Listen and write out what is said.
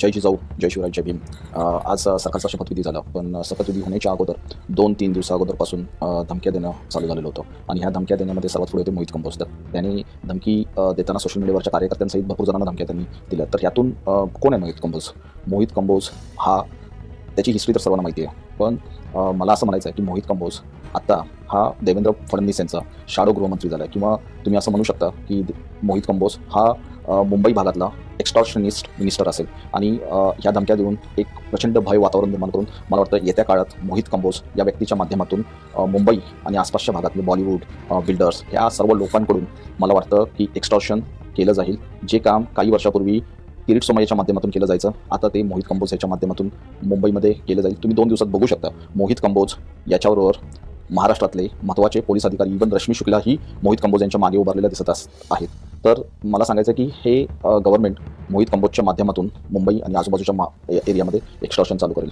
जय जिजाऊ जय शिवराज जय भीम. आज सकाळचा शपथविधी झाला पण अ, शपथविधी होण्याच्या अगोदर दोन तीन दिवसा अगोदरपासून धमक्या देणं चालू झालेलं होतं. आणि ह्या धमक्या देण्यामध्ये सर्वात पुढे होते मोहित कंपोज त्यांनी धमकी देताना सोशल मीडियावरच्या कार्यकर्त्यांसहित भरपूर जणांना धमक्या त्यांनी दिल्या. तर यातून कोण आहे मोहित कंबोज? मोहित कंबोज हा त्याची हिस्ट्री तर सर्वांना माहिती आहे. पण मला असं म्हणायचं आहे की मोहित कंबोज आत्ता हा देवेंद्र फडणवीस यांचा शाडो गृहमंत्री झाला आहे किंवा तुम्ही असं म्हणू शकता की मोहित कंबोज हा मुंबई भागातला एक्स्टॉर्शनिस्ट मिनिस्टर असेल. आणि ह्या धमक्या देऊन एक प्रचंड भय वातावरण निर्माण करून मला वाटतं येत्या काळात मोहित कंबोज या व्यक्तीच्या माध्यमातून मुंबई आणि आसपासच्या भागातले बॉलिवूड बिल्डर्स या सर्व लोकांकडून मला वाटतं की एक्स्टॉर्शन केलं जाईल. जे काम काही वर्षापूर्वी किरीट सोमय्याच्या माध्यमातून केलं जायचं आता ते मोहित कंबोज याच्या माध्यमातून मुंबईमध्ये केलं जाईल. तुम्ही दोन दिवसात बघू शकता मोहित कंबोज याच्याबरोबर महाराष्ट्रातले महत्त्वाचे पोलीस अधिकारी इवन रश्मी शुक्लाही मोहित कंबोज यांच्या मागे उभारलेल्या दिसत आहेत. तर मला सांगायचं की हे गव्हर्नमेंट मोहित कंबोजच्या माध्यमातून मुंबई आणि आजूबाजूच्या मा एरियामध्ये एक्स्ट्रॉशन चालू करेल.